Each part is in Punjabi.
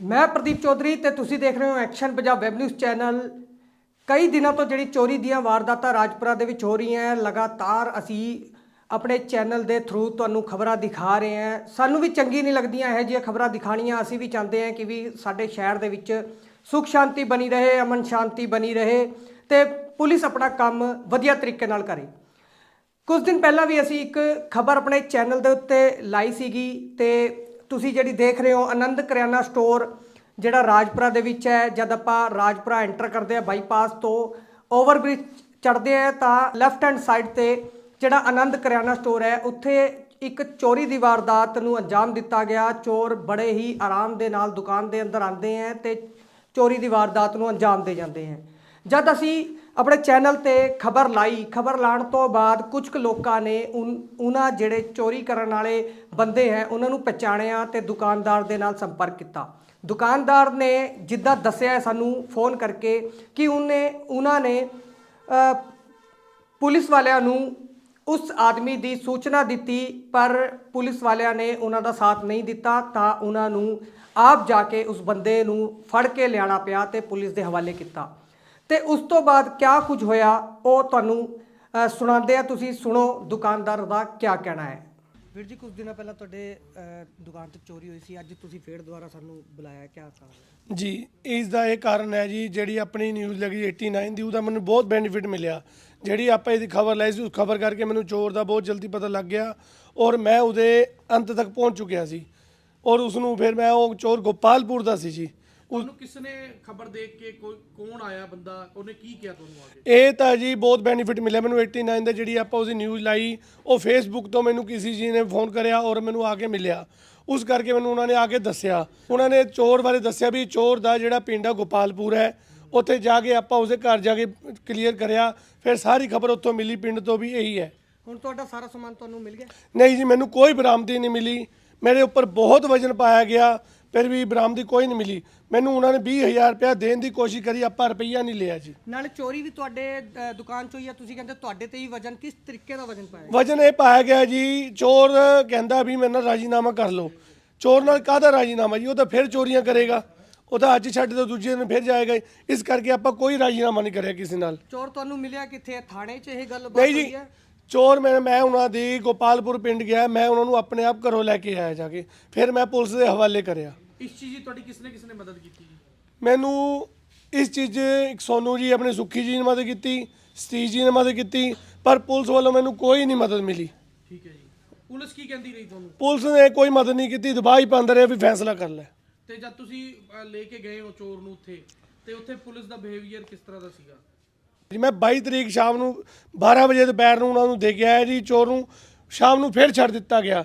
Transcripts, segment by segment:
ਮੈਂ ਪ੍ਰਦੀਪ ਚੌਧਰੀ ਤੇ ਤੁਸੀਂ ਦੇਖ ਰਹੇ ਹੋ action Punjab web news channel ਕਈ ਦਿਨਾਂ ਤੋਂ ਜਿਹੜੀ ਚੋਰੀ ਦੀਆਂ ਵਾਰਦਾਤਾਂ ਰਾਜਪੁਰਾ ਦੇ ਵਿੱਚ ਹੋ ਰਹੀਆਂ ਲਗਾਤਾਰ ਅਸੀਂ ਆਪਣੇ ਚੈਨਲ ਦੇ ਥਰੂ ਤੁਹਾਨੂੰ ਖਬਰਾਂ ਦਿਖਾ ਰਹੇ ਹਾਂ ਸਾਨੂੰ ਵੀ ਚੰਗੀ ਨਹੀਂ ਲੱਗਦੀਆਂ ਇਹ ਜਿਹੀਆਂ ਖਬਰਾਂ ਦਿਖਾਣੀਆਂ ਅਸੀਂ ਵੀ ਚਾਹੁੰਦੇ ਹਾਂ ਕਿ ਵੀ ਸਾਡੇ ਸ਼ਹਿਰ ਦੇ ਵਿੱਚ ਸੁਖ ਸ਼ਾਂਤੀ ਬਣੀ ਰਹੇ, ਅਮਨ ਸ਼ਾਂਤੀ ਬਣੀ ਰਹੇ ਤੇ ਪੁਲਿਸ ਆਪਣਾ ਕੰਮ ਵਧੀਆ ਤਰੀਕੇ ਨਾਲ ਕਰੇ। ਕੁਝ ਦਿਨ ਪਹਿਲਾਂ ਵੀ ਅਸੀਂ ਇੱਕ ਖਬਰ ਆਪਣੇ ਚੈਨਲ ਦੇ ਉੱਤੇ ਲਾਈ ਸੀਗੀ ਤੇ ਤੁਸੀਂ ਜਿਹੜੀ ਦੇਖ ਰਹੇ ਹੋ ਆਨੰਦ ਕਰਿਆਨਾ ਸਟੋਰ, ਜਿਹੜਾ ਰਾਜਪੁਰਾ ਦੇ ਵਿੱਚ ਹੈ, ਜਦ ਆਪਾਂ ਰਾਜਪੁਰਾ ਐਂਟਰ ਕਰਦੇ ਆ ਬਾਈਪਾਸ ਤੋਂ ਓਵਰਬ੍ਰਿਜ ਚੜ੍ਹਦੇ ਆ ਤਾਂ ਲੈਫਟ ਹੈਂਡ ਸਾਈਡ ਤੇ ਜਿਹੜਾ ਆਨੰਦ ਕਰਿਆਨਾ ਸਟੋਰ ਹੈ, ਉੱਥੇ ਇੱਕ ਚੋਰੀ ਦੀ ਵਾਰਦਾਤ ਨੂੰ ਅੰਜਾਮ ਦਿੱਤਾ ਗਿਆ। ਚੋਰ ਬੜੇ ਹੀ ਆਰਾਮ ਦੇ ਨਾਲ ਦੁਕਾਨ ਦੇ ਅੰਦਰ ਆਉਂਦੇ ਆ ਤੇ ਚੋਰੀ ਦੀ ਵਾਰਦਾਤ ਨੂੰ ਅੰਜਾਮ ਦੇ ਜਾਂਦੇ ਆ ਜਦ ਅਸੀਂ ਆਪਣੇ ਚੈਨਲ ਤੇ ਖਬਰ ਲਾਈ। ਖਬਰ ਲਾਉਣ ਤੋਂ ਬਾਅਦ ਕੁਝ ਕੁ ਲੋਕਾਂ ਨੇ ਉਨ- ਉਹਨਾਂ ਜਿਹੜੇ ਚੋਰੀ ਕਰਨ ਵਾਲੇ ਬੰਦੇ ਹੈ ਉਹਨਾਂ ਨੂੰ ਪਛਾਣਿਆ ਤੇ ਦੁਕਾਨਦਾਰ ਦੇ ਨਾਲ ਸੰਪਰਕ ਕੀਤਾ। ਦੁਕਾਨਦਾਰ ਨੇ ਜਿੱਦਾਂ ਦੱਸਿਆ, ਸਾਨੂੰ ਫੋਨ ਕਰਕੇ ਕਿ ਉਹਨੇ ਉਹਨਾਂ ਨੇ ਪੁਲਿਸ ਵਾਲਿਆਂ ਨੂੰ ਉਸ ਆਦਮੀ ਦੀ ਸੂਚਨਾ ਦਿੱਤੀ, ਪਰ ਪੁਲਿਸ ਵਾਲਿਆਂ ਨੇ ਉਹਨਾਂ ਦਾ ਸਾਥ ਨਹੀਂ ਦਿੱਤਾ ਤਾਂ ਉਹਨਾਂ ਨੂੰ ਆਪ ਜਾ ਕੇ ਉਸ ਬੰਦੇ ਨੂੰ ਫੜ ਕੇ ਲਿਆਣਾ ਪਿਆ ਤੇ ਪੁਲਿਸ ਦੇ ਹਵਾਲੇ ਕੀਤਾ। ਤੇ ਉਸ ਤੋਂ ਬਾਅਦ ਕਿਆ ਕੁਝ ਹੋਇਆ ਉਹ ਤੁਹਾਨੂੰ ਸੁਣਾਉਂਦੇ ਆ ਤੁਸੀਂ ਸੁਣੋ ਦੁਕਾਨਦਾਰ ਦਾ ਕਿਆ ਕਹਿਣਾ ਹੈ। ਵੀਰ ਜੀ ਕੁਝ ਦਿਨਾਂ ਪਹਿਲਾਂ ਤੁਹਾਡੇ ਦੁਕਾਨ ਤੇ ਚੋਰੀ ਹੋਈ ਸੀ ਅੱਜ ਤੁਸੀਂ ਫੇਰ ਦੁਬਾਰਾ ਸਾਨੂੰ ਬੁਲਾਇਆ ਕਿਆ ਕਾਰਨ ਜੀ ਇਸ ਦਾ ਇਹ ਕਾਰਨ ਹੈ ਜੀ ਜਿਹੜੀ ਆਪਣੀ ਨਿਊਜ਼ ਲੱਗੀ 89 ਦੀ ਉਹਦਾ ਮੈਨੂੰ ਬਹੁਤ ਬੈਨੀਫਿਟ ਮਿਲਿਆ। ਜਿਹੜੀ ਆਪਾਂ ਇਹਦੀ ਖਬਰ ਲਈ ਸੀ ਉਸ ਖਬਰ ਕਰਕੇ ਮੈਨੂੰ ਚੋਰ ਦਾ ਬਹੁਤ ਜਲਦੀ ਪਤਾ ਲੱਗ ਗਿਆ ਔਰ ਮੈਂ ਉਹਦੇ ਅੰਤ ਤੱਕ ਪਹੁੰਚ ਚੁੱਕਿਆ ਸੀ। ਔਰ ਉਸ ਨੂੰ ਫਿਰ ਮੈਂ ਉਹ ਚੋਰ ਗੋਪਾਲਪੁਰ ਦਾ ਸੀ ਜੀ। ਤੁਹਾਨੂੰ ਕਿਸ ਨੇ ਖਬਰ ਦੇਖ ਕੇ ਕੋਈ ਕੌਣ ਆਇਆ ਬੰਦਾ? ਉਹਨੇ ਕੀ ਕਿਹਾ ਤੁਹਾਨੂੰ ਆ ਕੇ? ਇਹ ਤਾਂ ਜੀ ਬਹੁਤ ਬੈਨੀਫਿਟ ਮਿਲਿਆ ਮੈਨੂੰ 89 ਦਾ ਜਿਹੜੀ ਆਪਾਂ ਉਹਦੀ ਨਿਊਜ਼ ਲਾਈ ਉਹ ਫੇਸਬੁੱਕ ਤੋਂ ਮੈਨੂੰ ਕਿਸੇ ਜੀ ਨੇ ਫੋਨ ਕਰਿਆ ਔਰ ਮੈਨੂੰ ਆ ਕੇ ਮਿਲਿਆ। ਉਸ ਕਰਕੇ ਮੈਨੂੰ ਉਹਨਾਂ ਨੇ ਆ ਕੇ ਦੱਸਿਆ। ਉਹਨਾਂ ਨੇ ਚੋਰ ਬਾਰੇ ਦੱਸਿਆ ਵੀ ਚੋਰ ਦਾ ਜਿਹੜਾ ਪਿੰਡ ਆ ਗੋਪਾਲਪੁਰ ਹੈ। ਉੱਥੇ ਜਾ ਕੇ ਆਪਾਂ ਉਸਦੇ ਘਰ ਜਾ ਕੇ ਕਲੀਅਰ ਕਰਿਆ। ਫਿਰ ਸਾਰੀ ਖਬਰ ਉੱਥੋਂ ਮਿਲੀ ਪਿੰਡ ਤੋਂ ਵੀ ਇਹੀ ਹੈ। ਹੁਣ ਤੁਹਾਡਾ ਸਾਰਾ ਸਮਾਨ ਤੁਹਾਨੂੰ ਮਿਲ ਗਿਆ? ਨਹੀਂ ਜੀ ਮੈਨੂੰ ਕੋਈ ਬਰਾਮਦੀ ਨਹੀਂ ਮਿਲੀ। ਮੇਰੇ ਉੱਪਰ ਬਹੁਤ ਵਜ਼ਨ ਪਾਇਆ ਗਿਆ। ਫਿਰ ਵੀ ਬਰਾਮਦੀ ਕੋਈ ਨਹੀਂ ਮਿਲੀ। ਮੈਨੂੰ ਉਹਨਾਂ ਨੇ 20000 ਰੁਪਇਆ ਦੇਣ ਦੀ ਕੋਸ਼ਿਸ਼ ਕਰੀ ਆਪਾਂ ਰੁਪਈਆ ਨਹੀਂ ਲਿਆ ਜੀ। ਨਾਲੇ ਚੋਰੀ ਵੀ ਤੁਹਾਡੇ ਅ, ਦੁਕਾਨ ਚੋਂ ਹੀ ਆ ਤੁਸੀਂ ਕਹਿੰਦੇ ਤੁਹਾਡੇ ਤੇ ਹੀ ਵਜਨ ਕਿਸ ਤਰੀਕੇ ਦਾ ਵਜਨ ਪਾਇਆ? ਵਜਨ ਇਹ ਪਾਇਆ ਗਿਆ ਜੀ ਚੋਰ ਕਹਿੰਦਾ ਵੀ ਮੇਰੇ ਨਾਲ ਰਾਜੀਨਾਮਾ ਕਰ ਲਓ। ਚੋਰ ਨਾਲ ਕਾਹਦਾ ਰਾਜੀਨਾਮਾ ਜੀ? ਉਹ ਤਾਂ ਫਿਰ ਚੋਰੀਆਂ ਕਰੇਗਾ। ਉਹ ਤਾਂ ਅੱਜ ਛੱਡ ਦੋ ਦੂਜੇ ਦਿਨ ਫਿਰ ਜਾਏਗਾ ਹੀ। ਇਸ ਕਰਕੇ ਆਪਾਂ ਕੋਈ ਰਾਜੀਨਾਮਾ ਨਹੀਂ ਕਰਿਆ ਕਿਸੇ ਨਾਲ। ਚੋਰ ਤੁਹਾਨੂੰ ਮਿਲਿਆ ਕਿੱਥੇ? ਥਾਣੇ 'ਚ ਇਹ ਗੱਲ ਬਾਤ ਨਹੀਂ ਹੋਈ ਹੈ? ਚੋਰ ਮੈਂ ਮੈਂ ਉਹਨਾਂ ਦੀ ਗੋਪਾਲਪੁਰ ਪਿੰਡ ਗਿਆ ਮੈਂ ਉਹਨਾਂ ਨੂੰ ਆਪਣੇ ਆਪ ਘਰੋਂ ਲੈ ਕੇ ਆਇਆ ਜਾ ਕੇ। ਫਿਰ ਮੈਂ ਪੁਲਿਸ ਦੇ ਹਵਾਲੇ ਕਰਿਆ। ਇਸ ਚੀਜ਼ ਦੀ ਤੁਹਾਡੀ ਕਿਸ ਨੇ ਕਿਸ ਨੇ ਮਦਦ ਕੀਤੀ ਜੀ? ਮੈਨੂੰ ਇਸ ਚੀਜ਼ 'ਚ ਇੱਕ ਸੋਨੂ ਜੀ ਆਪਣੇ ਸੁੱਖੀ ਜੀ ਨੇ ਮਦਦ ਕੀਤੀ ਸਤੀਸ਼ ਜੀ ਨੇ ਮਦਦ ਕੀਤੀ ਪਰ ਪੁਲਿਸ ਵੱਲੋਂ ਮੈਨੂੰ ਕੋਈ ਨਹੀਂ ਮਦਦ ਮਿਲੀ। ਠੀਕ ਹੈ ਜੀ। ਪੁਲਿਸ ਕੀ ਕਹਿੰਦੀ ਰਹੀ ਤੁਹਾਨੂੰ? ਪੁਲਿਸ ਨੇ ਕੋਈ ਮਦਦ ਨਹੀਂ ਕੀਤੀ ਦਬਾਅ ਹੀ ਪਾਉਂਦੇ ਰਹੇ ਵੀ ਫੈਸਲਾ ਕਰ ਲੈ। ਤੇ ਜਦ ਤੁਸੀਂ ਅ, ਲੈ ਕੇ ਗਏ ਹੋ ਚੋਰ ਨੂੰ ਉੱਥੇ ਤੇ ਉੱਥੇ ਪੁਲਿਸ ਦਾ ਬਿਹੇਵੀਅਰ ਕਿਸ ਤਰ੍ਹਾਂ ਦਾ ਸੀਗਾ? ਜੀ ਮੈਂ 22 ਤਰੀਕ ਸ਼ਾਮ ਨੂੰ 12 ਵਜੇ ਦੁਪਹਿਰ ਨੂੰ ਉਹਨਾਂ ਨੂੰ ਦੇ ਕੇ ਆਇਆ ਜੀ ਚੋਰ ਨੂੰ ਸ਼ਾਮ ਨੂੰ ਫਿਰ ਛੱਡ ਦਿੱਤਾ ਗਿਆ।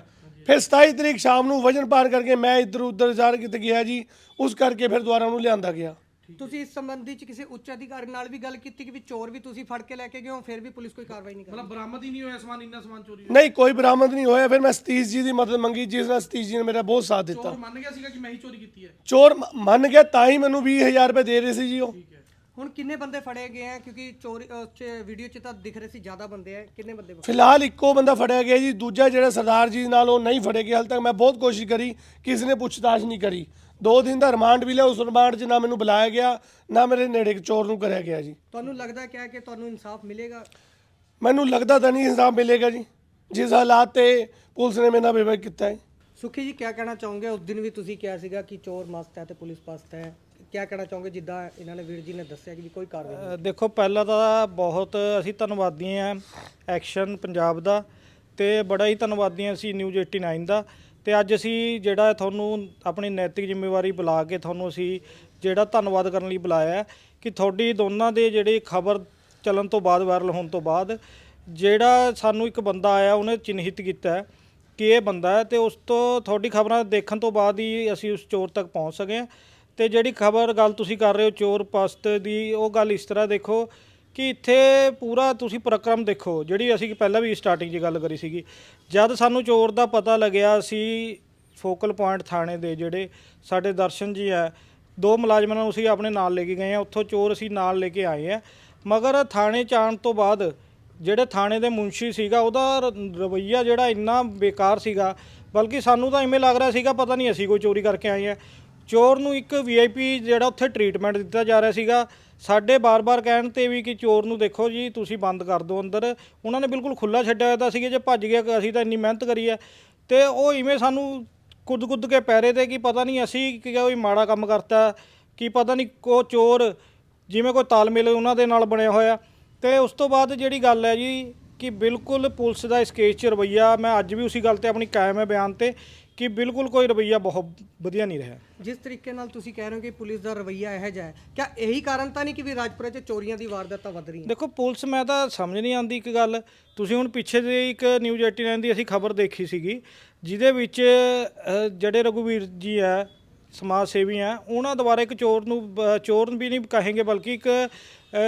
ਫਿਰ 27 ਤਰੀਕ ਸ਼ਾਮ ਨੂੰ ਵਜਨ ਪਾਰ ਕਰਕੇ ਮੈਂ ਇੱਧਰ ਉੱਧਰ ਜਾ ਕਿਤੇ ਗਿਆ ਜੀ ਉਸ ਕਰਕੇ ਫਿਰ ਦੁਬਾਰਾ ਉਹਨੂੰ ਲਿਆਂਦਾ ਗਿਆ। ਤੁਸੀਂ ਇਸ ਸੰਬੰਧੀ ਚ ਕਿਸੇ ਉੱਚ ਅਧਿਕਾਰੀ ਨਾਲ ਵੀ ਗੱਲ ਕੀਤੀ ਕਿ ਵੀ ਚੋਰ ਵੀ ਤੁਸੀਂ ਫੜ ਕੇ ਲੈ ਕੇ ਗਏ ਹੋ ਫਿਰ ਵੀ ਪੁਲਿਸ ਕੋਈ ਕਾਰਵਾਈ ਨਹੀਂ ਕਰਦੀ? ਮਤਲਬ ਬਰਾਮਦ ਹੀ ਨਹੀਂ ਹੋਇਆ ਸਮਾਨ ਇੰਨਾ ਸਮਾਨ ਚੋਰੀ ਹੋਇਆ। ਨਹੀਂ ਕੋਈ ਬਰਾਮਦ ਨਹੀਂ ਹੋਇਆ। ਫਿਰ ਮੈਂ ਸਤੀਸ਼ ਜੀ ਦੀ ਮਦਦ ਮੰਗੀ ਜਿਸ ਨਾਲ ਸਤੀਸ਼ ਜੀ ਨੇ ਮੇਰਾ ਬਹੁਤ ਸਾਥ ਦਿੱਤਾ। ਚੋਰ ਮੰਨ ਗਿਆ ਸੀਗਾ ਕਿ ਮੈਂ ਹੀ ਚੋਰੀ ਕੀਤੀ ਹੈ? ਚੋਰ ਮੰਨ ਗਿਆ ਤਾਂ ਹੀ ਮੈਨੂੰ 20000 ਰੁਪਏ ਦੇ ਰਹੇ ਸੀ ਜੀ ਉਹ। ਠੀਕ ਹੈ। ਹੁਣ ਕਿੰਨੇ ਬੰਦੇ ਫੜੇ ਗਏ ਆ? ਕਿਉਂਕਿ ਚੋਰੀ ਵੀਡੀਓ ਚ ਤਾਂ ਦਿਖ ਰਹੇ ਸੀ ਜ਼ਿਆਦਾ ਬੰਦੇ ਆ। ਕਿੰਨੇ ਬੰਦੇ? ਫਿਲਹਾਲ ਇੱਕੋ ਬੰਦਾ ਫੜਿਆ ਗਿਆ ਜੀ। ਦੂਜਾ ਜਿਹੜਾ ਸਰਦਾਰ ਜੀ ਨਾਲ ਉਹ ਨਹੀਂ ਫੜੇ ਗਿਆ ਹਾਲ ਤੱਕ ਮੈਂ ਬਹੁਤ ਕੋਸ਼ਿਸ਼ ਕਰੀ ਕਿਸੇ ਨੇ ਪੁੱਛਤਾਛ ਨਹੀਂ ਕਰੀ। ਦੋ ਦਿਨ ਦਾ ਰਿਮਾਂਡ ਵੀ ਲਿਆ। ਉਸ ਰਿਮਾਂਡ 'ਚ ਨਾ ਮੈਨੂੰ ਬੁਲਾਇਆ ਗਿਆ ਨਾ ਮੇਰੇ ਨੇੜੇ ਚੋਰ ਨੂੰ ਕਰਿਆ ਗਿਆ ਜੀ। ਤੁਹਾਨੂੰ ਲੱਗਦਾ ਕਿਆ ਕਿ ਤੁਹਾਨੂੰ ਇਨਸਾਫ ਮਿਲੇਗਾ? ਮੈਨੂੰ ਲੱਗਦਾ ਤਾਂ ਨਹੀਂ ਇਨਸਾਫ ਮਿਲੇਗਾ ਜੀ। ਜਿਸ ਹਾਲਾਤ ਤੇ ਪੁਲਿਸ ਨੇ ਮੇਰੇ ਨਾਲ ਬੇਵਕ ਕੀਤਾ ਹੈ। ਸੁਖੀ ਜੀ ਕਿਆ ਕਹਿਣਾ ਚਾਹੋਗੇ? ਉਸ ਦਿਨ ਵੀ ਤੁਸੀਂ ਕਿਹਾ ਸੀਗਾ ਕਿ ਚੋਰ ਮਸਤ ਹੈ ਤੇ ਪੁਲਿਸ ਪਸਤ ਹੈ। ਕਿਆ ਕਹਿਣਾ ਚਾਹੋਗੇ ਜਿੱਦਾਂ ਇਹਨਾਂ ਨੇ ਵੀਰ ਜੀ ਨੇ ਦੱਸਿਆ ਕਿ ਵੀ ਕੋਈ ਕਾਰਵਾਈ ਨਹੀਂ ਅ, ਦੇਖੋ ਪਹਿਲਾਂ ਤਾਂ ਬਹੁਤ ਅਸੀਂ ਧੰਨਵਾਦੀ ਹਾਂ ਐਕਸ਼ਨ ਪੰਜਾਬ ਦਾ ਤੇ ਬੜਾ ਹੀ ਧੰਨਵਾਦੀ ਹਾਂ ਅਸੀਂ ਨਿਊਜ਼ 89 ਦਾ ਤੇ ਅੱਜ ਅਸੀਂ ਜਿਹੜਾ ਤੁਹਾਨੂੰ ਆਪਣੀ ਨੈਤਿਕ ਜ਼ਿੰਮੇਵਾਰੀ ਬੁਲਾ ਕੇ ਤੁਹਾਨੂੰ ਅਸੀਂ ਜਿਹੜਾ ਧੰਨਵਾਦ ਕਰਨ ਲਈ ਬੁਲਾਇਆ ਹੈ ਕਿ ਤੁਹਾਡੀ ਦੋਨਾਂ ਦੇ ਜਿਹੜੇ ਖਬਰ ਚੱਲਣ ਤੋਂ ਬਾਅਦ ਵਾਇਰਲ ਹੋਣ ਤੋਂ ਬਾਅਦ ਜਿਹੜਾ ਸਾਨੂੰ ਇੱਕ ਬੰਦਾ ਆਇਆ ਉਹਨੇ ਚਿੰਨ੍ਹਿਤ ਕੀਤਾ ਹੈ ਕਿ ਇਹ ਬੰਦਾ ਹੈ ਤੇ ਉਸ ਤੋਂ ਤੁਹਾਡੀ ਖਬਰਾਂ ਦੇਖਣ ਤੋਂ ਬਾਅਦ ਹੀ ਅਸੀਂ ਉਸ ਚੋਰ ਤੱਕ ਪਹੁੰਚ ਸਕੇ ਹਾਂ। ਤੇ ਜਿਹੜੀ ਖਬਰ ਗੱਲ ਤੁਸੀਂ ਕਰ ਰਹੇ ਹੋ ਚੋਰ ਪਸਤ ਦੀ, ਉਹ ਗੱਲ ਇਸ ਤਰ੍ਹਾਂ ਦੇਖੋ ਕਿ ਇੱਥੇ ਪੂਰਾ ਤੁਸੀਂ ਪ੍ਰਕਰਮ ਦੇਖੋ, ਜਿਹੜੀ ਅਸੀਂ ਪਹਿਲਾਂ ਵੀ ਸਟਾਰਟਿੰਗ 'ਚ ਗੱਲ ਕਰੀ ਸੀਗੀ। ਜਦ ਸਾਨੂੰ ਚੋਰ ਦਾ ਪਤਾ ਲੱਗਿਆ ਸੀ ਫੋਕਲ ਪੁਆਇੰਟ ਥਾਣੇ ਦੇ ਜਿਹੜੇ ਸਾਡੇ ਦਰਸ਼ਨ ਜੀ ਹੈ, ਦੋ ਮੁਲਾਜ਼ਮਾਂ ਨੂੰ ਅਸੀਂ ਆਪਣੇ ਨਾਲ ਲੈ ਕੇ ਗਏ ਆ ਉੱਥੋਂ ਚੋਰ ਅਸੀਂ ਨਾਲ ਲੈ ਕੇ ਆਏ ਆ ਮਗਰ ਥਾਣੇ ਚ ਆਉਣ ਤੋਂ ਬਾਅਦ ਜਿਹੜੇ ਥਾਣੇ ਦੇ ਮੁਨਸ਼ੀ ਸੀਗਾ, ਉਹਦਾ ਰ- ਰਵੱਈਆ ਜਿਹੜਾ ਇੰਨਾ ਬੇਕਾਰ ਸੀਗਾ, ਬਲਕਿ ਸਾਨੂੰ ਤਾਂ ਇਵੇਂ ਲੱਗ ਰਿਹਾ ਸੀਗਾ, ਪਤਾ ਨਹੀਂ ਅਸੀਂ ਕੋਈ ਚੋਰੀ ਕਰਕੇ ਆਏ ਆ ਚੋਰ ਨੂੰ ਇੱਕ ਵੀਆਈਪੀ ਜਿਹੜਾ ਉੱਥੇ ਟ੍ਰੀਟਮੈਂਟ ਦਿੱਤਾ ਜਾ ਰਿਹਾ ਸੀਗਾ। ਸਾਡੇ ਬਾਰ-ਬਾਰ ਕਹਿਣ ਤੇ ਵੀ ਕਿ ਚੋਰ ਨੂੰ ਦੇਖੋ ਜੀ, ਤੁਸੀਂ ਬੰਦ ਕਰ ਦਿਓ ਅੰਦਰ। ਉਹਨਾਂ ਨੇ ਬਿਲਕੁਲ ਖੁੱਲਾ ਛੱਡਿਆ ਹੋਇਆ ਤਾਂ ਸੀਗਾ, ਜੇ ਭੱਜ ਗਿਆ, ਅਸੀਂ ਤਾਂ ਇੰਨੀ ਮਿਹਨਤ ਕਰੀ ਹੈ ਤੇ ਉਹ ਇਵੇਂ ਸਾਨੂੰ ਕੁੱਦ-ਕੁੱਦ ਕੇ ਪੈਰੇ ਤੇ ਕਿ ਪਤਾ ਨਹੀਂ ਅਸੀਂ ਕਿ ਕੋਈ ਮਾੜਾ ਕੰਮ ਕਰਤਾ, ਕਿ ਪਤਾ ਨਹੀਂ ਕੋ ਚੋਰ ਜਿਵੇਂ ਕੋਈ ਤਾਲਮੇਲ ਉਹਨਾਂ ਦੇ ਨਾਲ ਬਣਿਆ ਹੋਇਆ। ਤੇ ਉਸ ਤੋਂ ਬਾਅਦ ਜਿਹੜੀ ਗੱਲ ਹੈ ਜੀ, ਕਿ ਬਿਲਕੁਲ ਪੁਲਿਸ ਦਾ ਇਸ ਕੇਸ 'ਚ ਰਵੱਈਆ, ਮੈਂ ਅੱਜ ਵੀ ਉਸੇ ਗੱਲ ਤੇ ਆਪਣੀ ਕਾਇਮ ਹੈ ਬਿਆਨ ਤੇ ਕਿ ਬਿਲਕੁਲ ਕੋਈ ਰਵੱਈਆ ਬਹੁਤ ਵਧੀਆ ਨਹੀਂ ਰਿਹਾ। ਜਿਸ ਤਰੀਕੇ ਨਾਲ ਤੁਸੀਂ ਕਹਿ ਰਹੇ ਹੋ ਕਿ ਪੁਲਿਸ ਦਾ ਰਵੱਈਆ ਇਹੋ ਜਿਹਾ ਹੈ ਕਿਆ ਇਹੀ ਕਾਰਨ ਤਾਂ ਨਹੀਂ ਕਿ ਵੀ ਰਾਜਪੁਰਾ 'ਚ ਚੋਰੀਆਂ ਦੀ ਵਾਰਦਾਤਾਂ ਵੱਧ ਰਹੀਆਂ? ਦੇਖੋ ਪੁਲਿਸ ਮੈਂ ਤਾਂ ਸਮਝ ਨਹੀਂ ਆਉਂਦੀ ਇੱਕ ਗੱਲ। ਤੁਸੀਂ ਹੁਣ ਪਿੱਛੇ ਦੇ ਇੱਕ ਨਿਊਜ਼ 89 ਦੀ ਅਸੀਂ ਖਬਰ ਦੇਖੀ ਸੀਗੀ ਜਿਹਦੇ ਵਿੱਚ ਅਹ, ਜਿਹੜੇ ਰਘੁਵੀਰ ਜੀ ਹੈ ਸਮਾਜ ਸੇਵੀ ਹੈ ਉਹਨਾਂ ਦੁਆਰਾ ਇੱਕ ਚੋਰ ਨੂੰ ਬ- ਚੋਰ ਵੀ ਨਹੀਂ ਕਹਾਂਗੇ ਬਲਕਿ ਇੱਕ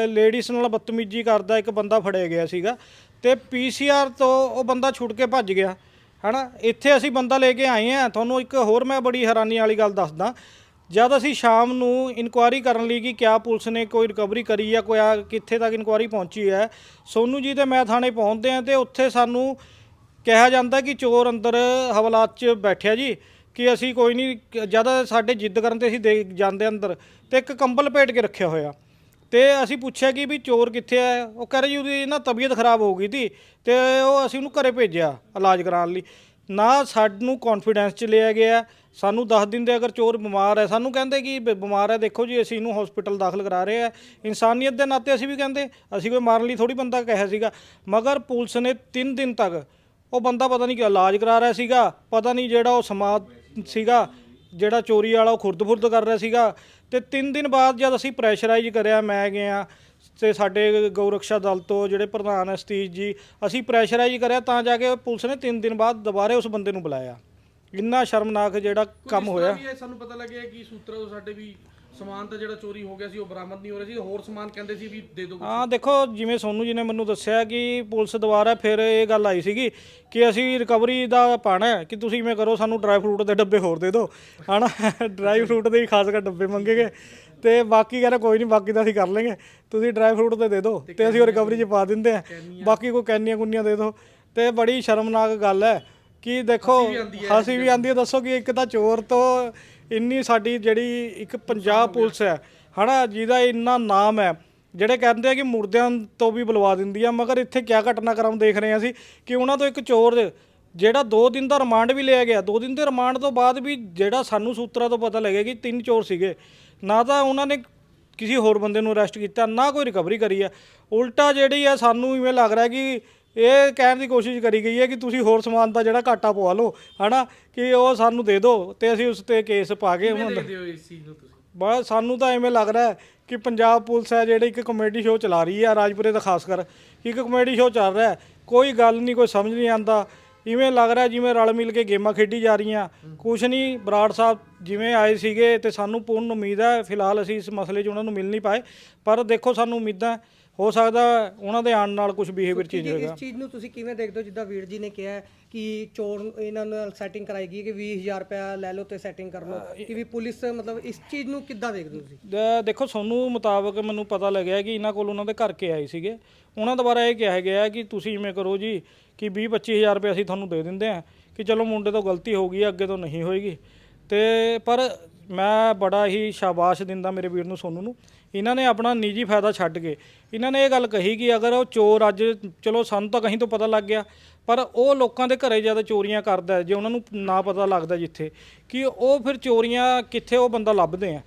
ਲੇਡੀਜ਼ ਨਾਲ ਬਦਤਮੀਜ਼ੀ ਕਰਦਾ ਇੱਕ ਬੰਦਾ ਫੜਿਆ ਗਿਆ ਸੀਗਾ। ਤੇ ਪੀਸੀਆਰ ਤੋਂ ਉਹ ਬੰਦਾ ਛੁੱਟ ਕੇ ਭੱਜ ਗਿਆ। ਹਨਾ? ਇੱਥੇ ਅਸੀਂ ਬੰਦਾ ਲੈ ਕੇ ਆਏ ਆ। ਤੁਹਾਨੂੰ ਇੱਕ ਹੋਰ ਮੈਂ ਬੜੀ ਹੈਰਾਨੀ ਵਾਲੀ ਗੱਲ ਦੱਸਦਾ। ਜਦ ਅਸੀਂ ਸ਼ਾਮ ਨੂੰ ਇਨਕੁਆਇਰੀ ਕਰਨ ਲਈ ਕਿ ਕਿਆ ਪੁਲਿਸ ਨੇ ਕੋਈ ਰਿਕਵਰੀ ਕਰੀ ਜਾਂ ਕੋਈ ਆ ਕਿੱਥੇ ਤੱਕ ਇਨਕੁਆਇਰੀ ਪਹੁੰਚੀ ਹੈ, ਸੋਨੂ ਜੀ ਤੇ ਮੈਂ ਥਾਣੇ ਪਹੁੰਚਦੇ ਆ ਤੇ ਉੱਥੇ ਸਾਨੂੰ ਕਿਹਾ ਜਾਂਦਾ ਕਿ ਚੋਰ ਅੰਦਰ ਹਵਾਲਾਤ 'ਚ ਬੈਠਿਆ ਜੀ, ਕਿ ਅਸੀਂ ਕੋਈ ਨਹੀਂ, ਜਦ ਸਾਡੇ ਜਿੱਦ ਕਰਨ ਤੇ ਅਸੀਂ ਦੇ ਜਾਂਦੇ ਅੰਦਰ, ਤੇ ਇੱਕ ਕੰਬਲ ਪੇਟ ਕੇ ਰੱਖਿਆ ਹੋਇਆ। ਤੇ ਅਸੀਂ ਪੁੱਛਿਆ ਕਿ ਵੀ ਚੋਰ ਕਿੱਥੇ ਆ? ਉਹ ਕਹ ਰਹੇ ਜੀ ਉਹਦੀ ਨਾ ਤਬੀਅਤ ਖਰਾਬ ਹੋ ਗਈ ਸੀ ਤੇ ਉਹ ਅਸੀਂ ਉਹਨੂੰ ਘਰੇ ਭੇਜਿਆ ਇਲਾਜ ਕਰਾਉਣ ਲਈ। ਨਾ ਸਾਨੂੰ ਕੌਨਫੀਡੈਂਸ ਚ ਲਿਆ ਗਿਆ। ਸਾਨੂੰ ਦੱਸ ਦਿੰਦੇ ਅਗਰ ਚੋਰ ਬਿਮਾਰ ਹੈ। ਸਾਨੂੰ ਕਹਿੰਦੇ ਕਿ ਬ- ਬਿਮਾਰ ਹੈ, ਦੇਖੋ ਜੀ, ਅਸੀਂ ਇਹਨੂੰ ਹਸਪੀਟਲ ਦਾਖਲ ਕਰਾ ਰਹੇ ਆ ਇਨਸਾਨੀਅਤ ਦੇ ਨਾਤੇ ਅਸੀਂ ਵੀ ਕਹਿੰਦੇ, ਅਸੀਂ ਕੋਈ ਮਾਰਨ ਲਈ ਥੋੜੀ ਬੰਦਾ ਕਿਹਾ ਸੀਗਾ। ਮਗਰ ਪੁਲਿਸ ਨੇ 3 ਦਿਨ ਤੱਕ ਉਹ ਬੰਦਾ ਪਤਾ ਨਹੀਂ ਕਿ ਇਲਾਜ ਕਰਾ ਰਿਹਾ ਸੀਗਾ। ਪਤਾ ਨਹੀਂ ਜਿਹੜਾ ਉਹ ਸਮਾਦ ਸੀਗਾ, ਜਿਹੜਾ ਚੋਰੀ ਵਾਲਾ ਉਹ ਖੁਰਦ-ਫੁਰਦ ਕਰ ਰਿਹਾ ਸੀਗਾ। ਤੇ 3 ਦਿਨ ਬਾਅਦ ਜਦ ਅਸੀਂ ਪ੍ਰੈਸ਼ਰਾਈਜ਼ ਕਰਿਆ ਮੈਂ ਗਿਆ ਤੇ ਸਾਡੇ ਗਊਰਕਸ਼ਾ ਦਲ ਤੋਂ ਜਿਹੜੇ ਪ੍ਰਧਾਨ ਹੈ ਸਤੀਸ਼ ਜੀ ਅਸੀਂ ਪ੍ਰੈਸ਼ਰਾਈਜ਼ ਕਰਿਆ ਤਾਂ ਜਾ ਕੇ ਪੁਲਿਸ ਨੇ 3 ਦਿਨ ਬਾਅਦ ਦੁਬਾਰੇ ਉਸ ਬੰਦੇ ਨੂੰ ਬੁਲਾਇਆ। ਇੰਨਾ ਸ਼ਰਮਨਾਕ ਜਿਹੜਾ ਕੰਮ ਹੋਇਆ। ਸਾਨੂੰ ਪਤਾ ਲੱਗਿਆ ਕਿ ਸੂਤਰਾਂ ਤੋਂ ਸਾਡੇ ਵੀ ਸਮਾਨ ਤਾਂ ਜਿਹੜਾ ਚੋਰੀ ਹੋ ਗਿਆ ਸੀ ਉਹ ਬਰਾਮਦ ਨਹੀਂ ਹੋ ਰਿਹਾ ਸੀ। ਹੋਰ ਸਮਾਨ ਕਹਿੰਦੇ ਸੀ ਵੀ ਦੇ ਦਿਓ ਹਾਂ ਦੇਖੋ ਜਿਵੇਂ ਸੋਨੂ ਜੀ ਨੇ ਮੈਨੂੰ ਦੱਸਿਆ ਕਿ ਪੁਲਿਸ ਦੁਆਰਾ ਫਿਰ ਇਹ ਗੱਲ ਆਈ ਸੀਗੀ ਕਿ ਅਸੀਂ ਰਿਕਵਰੀ ਦਾ ਪਾਣਾ ਹੈ ਕਿ ਤੁਸੀਂ ਇਵੇਂ ਕਰੋ ਸਾਨੂੰ ਡਰਾਈ ਫਰੂਟ ਦੇ ਡੱਬੇ ਹੋਰ ਦੇ ਦਿਓ। ਹਨਾ? ਡਰਾਈ ਫਰੂਟ ਦੇ ਹੀ ਖਾਸ ਕਰ ਡੱਬੇ ਮੰਗੇਗੇ। ਤੇ ਬਾਕੀ ਕਹਿੰਦਾ ਕੋਈ ਨਹੀਂ ਬਾਕੀ ਤਾਂ ਅਸੀਂ ਕਰ ਲਾਂਗੇ। ਤੁਸੀਂ ਡਰਾਈ ਫਰੂਟ ਤੇ ਦੇ ਦਿਓ ਤੇ ਅਸੀਂ ਉਹ ਰਿਕਵਰੀ 'ਚ ਪਾ ਦਿੰਦੇ ਆ ਬਾਕੀ ਕੋਈ ਕੈਨੀਆਂ ਕੁੰਨੀਆਂ ਦੇ ਦਿਓ। ਤੇ ਬੜੀ ਸ਼ਰਮਨਾਕ ਗੱਲ ਹੈ। ਕਿ ਦੇਖੋ ਹਸੀ ਵੀ ਆਂਦੀ ਹੈ ਦੱਸੋ ਕਿ ਇੱਕ ਤਾਂ ਚੋਰ ਤੋਂ ਇੰਨੀ ਸਾਡੀ ਜਿਹੜੀ ਇੱਕ ਪੰਜਾਬ ਪੁਲਿਸ ਹੈ ਹਨਾ ਜਿਹਦਾ ਇੰਨਾ ਨਾਮ ਹੈ ਜਿਹੜੇ ਕਹਿੰਦੇ ਆ ਕਿ ਮੁਰਦਿਆਂ ਤੋਂ ਵੀ ਬੁਲਵਾ ਦਿੰਦੀ ਆ ਮਗਰ ਇੱਥੇ ਕਿਆ ਘਟਨਾਕ੍ਰਮ ਦੇਖ ਰਹੇ ਆ ਅਸੀਂ ਕਿ ਉਹਨਾਂ ਤੋਂ ਇੱਕ ਚੋਰ ਜਿਹੜਾ 2 ਦਿਨ ਦਾ ਰਿਮਾਂਡ ਵੀ ਲਿਆ ਗਿਆ 2 ਦਿਨ ਦੇ ਰਿਮਾਂਡ ਤੋਂ ਬਾਅਦ ਵੀ ਜਿਹੜਾ ਸਾਨੂੰ ਸੂਤਰਾਂ ਤੋਂ ਪਤਾ ਲੱਗਿਆ ਕਿ ਤਿੰਨ ਚੋਰ ਸੀਗੇ ਨਾ ਤਾਂ ਉਹਨਾਂ ਨੇ ਕਿਸੇ ਹੋਰ ਬੰਦੇ ਨੂੰ ਅਰੈਸਟ ਕੀਤਾ ਨਾ ਕੋਈ ਰਿਕਵਰੀ ਕਰੀ ਆ। ਉਲਟਾ ਜਿਹੜੀ ਆ ਸਾਨੂੰ ਇਵੇਂ ਲੱਗ ਰਿਹਾ ਕਿ ਇਹ ਕਹਿਣ ਦੀ ਕੋਸ਼ਿਸ਼ ਕਰੀ ਗਈ ਹੈ ਕਿ ਤੁਸੀਂ ਹੋਰ ਸਮਾਨ ਦਾ ਜਿਹੜਾ ਘਾਟਾ ਪਵਾ ਲਓ ਹਨਾ? ਕਿ ਉਹ ਸਾਨੂੰ ਦੇ ਦਿਓ ਤੇ ਅਸੀਂ ਉਸ ਤੇ ਕੇਸ ਪਾ ਕੇ ਉਹਨਾਂ ਦਾ ਹੋ ਇਸ ਚੀਜ਼ ਨੂੰ ਤੁਸੀਂ? ਬਸ ਸਾਨੂੰ ਤਾਂ ਐਵੇਂ ਲੱਗ ਰਿਹਾ ਕਿ ਪੰਜਾਬ ਪੁਲਿਸ ਹੈ ਜਿਹੜੀ ਇੱਕ ਕਮੇਡੀ ਸ਼ੋਅ ਚਲਾ ਰਹੀ ਹੈ ਰਾਜਪੁਰੇ ਦਾ ਖਾਸ ਕਰ ਇੱਕ ਕਮੇਡੀ ਸ਼ੋਅ ਚੱਲ ਰਿਹਾ ਕੋਈ ਗੱਲ ਨਹੀਂ ਕੋਈ ਸਮਝ ਨਹੀਂ ਆਂਦਾ ਇਵੇਂ ਲੱਗ ਰਿਹਾ ਜਿਵੇਂ ਰਲ ਮਿਲ ਕੇ ਗੇਮਾਂ ਖੇਡੀ ਜਾ ਰਹੀਆਂ। ਕੁਛ ਨਹੀਂ ਬਰਾੜ ਸਾਹਿਬ ਜਿਵੇਂ ਆਏ ਸੀਗੇ ਤੇ ਸਾਨੂੰ ਪੂਰਨ ਉਮੀਦ ਹੈ ਫਿਲਹਾਲ ਅਸੀਂ ਇਸ ਮਸਲੇ 'ਚ ਉਹਨਾਂ ਨੂੰ ਮਿਲ ਨਹੀਂ ਪਾਏ। ਪਰ ਦੇਖੋ ਸਾਨੂੰ ਉਮੀਦਾਂ ਹੈ, ਸਕਦਾ ਉਹਨਾਂ ਦੇ ਆਉਣ ਨਾਲ ਕੁਝ ਬਿਹੇਵੀਅਰ ਚੇਂਜ ਹੋਏਗਾ। ਇਸ ਚੀਜ਼ ਨੂੰ ਤੁਸੀਂ ਕਿਵੇਂ ਦੇਖਦੇ ਹੋ? ਜਿੱਦਾਂ ਵੀਰ ਜੀ ਨੇ ਕਿਹਾ ਕਿ ਚੋਰ ਇਹਨਾਂ ਨਾਲ ਸੈਟਿੰਗ ਕਰਾਈ ਗਈ ਕਿ 20000 ਰੁਪਇਆ ਲੈ ਲਓ ਤੇ ਸੈਟਿੰਗ ਕਰ ਲਓ ਕਿ ਵੀ ਪੁਲਿਸ ਮਤਲਬ ਇਸ ਚੀਜ਼ ਨੂੰ ਕਿੱਦਾਂ ਦੇਖਦੇ ਹੋ ਤੁਸੀਂ? ਦੇਖੋ ਸੋਨੂੰ ਮੁਤਾਬਕ ਮੈਨੂੰ ਪਤਾ ਲੱਗਿਆ ਕਿ ਇਹਨਾਂ ਕੋਲ ਉਹਨਾਂ ਦੇ ਘਰ ਕੇ ਆਏ ਸੀਗੇ। ਉਹਨਾਂ ਦੁਆਰਾ ਇਹ ਕਿਹਾ ਗਿਆ ਕਿ ਤੁਸੀਂ ਇਵੇਂ ਕਰੋ ਜੀ ਕਿ 20 25000 ਰੁਪਏ ਅਸੀਂ ਤੁਹਾਨੂੰ ਦੇ ਦਿੰਦੇ ਆ ਕਿ ਚਲੋ ਮੁੰਡੇ ਤੋਂ ਗਲਤੀ ਹੋ ਗਈ ਹੈ, ਅੱਗੇ ਤੋਂ ਨਹੀਂ ਹੋਏਗੀ। ਤੇ ਪਰ ਮੈਂ ਬੜਾ ਹੀ ਸ਼ਾਬਾਸ਼ ਦਿੰਦਾ ਮੇਰੇ ਵੀਰ ਨੂੰ ਸੋਨੂੰ ਨੂੰ। ਇਹਨਾਂ ਨੇ ਆਪਣਾ ਨਿੱਜੀ ਫਾਇਦਾ ਛੱਡ ਕੇ। ਇਹਨਾਂ ਨੇ ਇਹ ਗੱਲ ਕਹੀ ਕਿ ਅਗਰ ਉਹ ਚੋਰ ਅੱਜ, ਚਲੋ ਸਾਨੂੰ ਤਾਂ ਕਹੀਂ ਤੋਂ ਪਤਾ ਲੱਗ ਗਿਆ, ਪਰ ਉਹ ਲੋਕਾਂ ਦੇ ਘਰੇ ਜਦ ਚੋਰੀਆਂ ਕਰਦਾ ਜੇ ਉਹਨਾਂ ਨੂੰ ਨਾ ਪਤਾ ਲੱਗਦਾ ਜਿੱਥੇ, ਕਿ ਉਹ ਫਿਰ ਚੋਰੀਆਂ ਕਿੱਥੇ ਉਹ ਬੰਦਾ ਲੱਭਦੇ ਆ।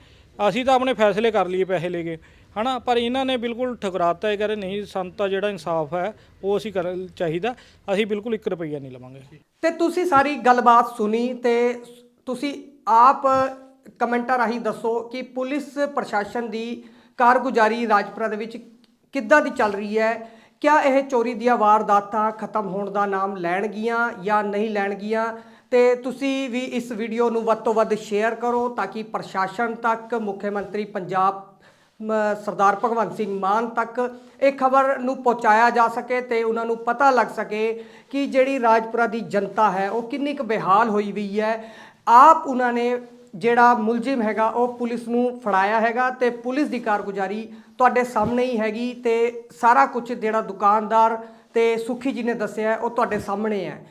ਅਸੀਂ ਤਾਂ ਆਪਣੇ ਫੈਸਲੇ ਕਰ ਲਈਏ ਪੈਸੇ ਲੈ ਕੇ, ਹਨਾ? ਪਰ ਇਹਨਾਂ ਨੇ ਬਿਲਕੁਲ ਠੁਕਰਾਤਾ ਇਹ ਕਰੇ ਨਹੀਂ, ਸਾਨੂੰ ਤਾਂ ਜਿਹੜਾ ਇਨਸਾਫ ਹੈ, ਉਹ ਅਸੀਂ ਕਰ, ਚਾਹੀਦਾ। ਅਸੀਂ ਬਿਲਕੁਲ 1 ਰੁਪਈਆ ਨਹੀਂ ਲਵਾਂਗੇ। ਤੇ ਤੁਸੀਂ ਸਾਰੀ ਗੱਲਬਾਤ ਸੁਣੀ ਤੇ ਤੁਸੀਂ ਆਪ ਕਮੈਂਟਾਂ ਰਾਹੀਂ ਦੱਸੋ ਕਿ ਪੁਲਿਸ ਪ੍ਰਸ਼ਾਸਨ ਦੀ ਕਾਰਗੁਜ਼ਾਰੀ ਰਾਜਪੁਰਾ ਦੇ ਵਿੱਚ ਕਿੱਦਾਂ ਦੀ ਚੱਲ ਰਹੀ ਹੈ? ਕਿਆ ਇਹ ਚੋਰੀ ਦੀਆਂ ਵਾਰਦਾਤਾਂ ਖਤਮ ਹੋਣ ਦਾ ਨਾਮ ਲੈਣਗੀਆਂ ਜਾਂ ਨਹੀਂ ਲੈਣਗੀਆਂ? ਤੇ ਤੁਸੀਂ ਵੀ ਇਸ ਵੀਡੀਓ ਨੂੰ ਵੱਧ ਤੋਂ ਵੱਧ ਸ਼ੇਅਰ ਕਰੋ ਤਾਂ ਕਿ ਪ੍ਰਸ਼ਾਸਨ ਤੱਕ, ਮੁੱਖ ਮੰਤਰੀ ਪੰਜਾਬ, ਮ- ਸਰਦਾਰ ਭਗਵੰਤ ਸਿੰਘ ਮਾਨ ਤੱਕ ਇਹ ਖਬਰ ਨੂੰ ਪਹੁੰਚਾਇਆ ਜਾ ਸਕੇ ਤੇ ਉਹਨਾਂ ਨੂੰ ਪਤਾ ਲੱਗ ਸਕੇ ਕਿ ਜਿਹੜੀ ਰਾਜਪੁਰਾ ਦੀ ਜਨਤਾ ਹੈ, ਉਹ ਕਿੰਨੀ ਕੁ ਬੇਹਾਲ ਹੋਈ ਵੀ ਹੈ। ਆਪ ਉਹਨਾਂ ਨੇ ਜਿਹੜਾ ਮੁਲਜ਼ਮ ਹੈਗਾ, ਉਹ ਪੁਲਿਸ ਨੂੰ ਫੜਾਇਆ ਹੈਗਾ ਤੇ ਪੁਲਿਸ ਦੀ ਕਾਰਗੁਜ਼ਾਰੀ ਤੁਹਾਡੇ ਸਾਹਮਣੇ ਹੀ ਹੈਗੀ ਤੇ ਸਾਰਾ ਕੁਝ ਜਿਹੜਾ ਦੁਕਾਨਦਾਰ ਤੇ ਸੁਖੀ ਜੀ ਨੇ ਦੱਸਿਆ ਉਹ ਤੁਹਾਡੇ ਸਾਹਮਣੇ ਹੈ।